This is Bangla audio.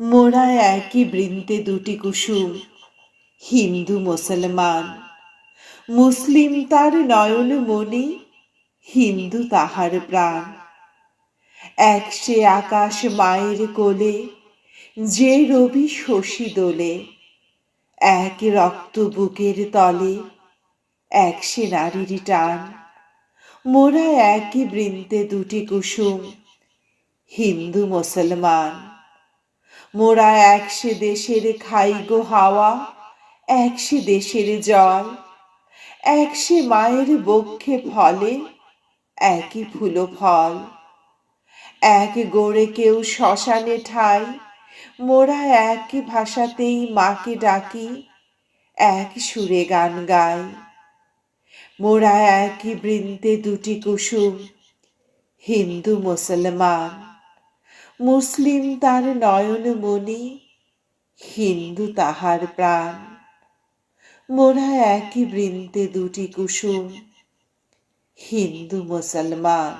মোরা একই বৃন্তে দুটি কুসুম, হিন্দু মুসলমান। মুসলিম তার নয়ন মনে হিন্দু তাহার প্রাণ। এক সে আকাশ মায়ের কোলে, যে রবি শশী দোলে। এক রক্ত বুকের তলে, এক সে নারীর টান। মোরা একই বৃন্তে দুটি কুসুম, হিন্দু মুসলমান। মোরা এক সে খাই গো হাওয়া এক সে দেশের জল এক সে মায়ের বক্ষে ফলে, একই ফুল ফল। এক গোড়ে কেউ শ্মশানে ঠাই, মোরা এক ভাষাতেই মাকে ডাকি, এক সুরে গান গাই। মোরা একই বৃন্তে দুটি কুসুম, হিন্দু মুসলমান। মুসলিম তার নয়ন মনি হিন্দু তাহার প্রাণ। মোরা একই বৃন্তে দুটি কুসুম হিন্দু মুসলমান।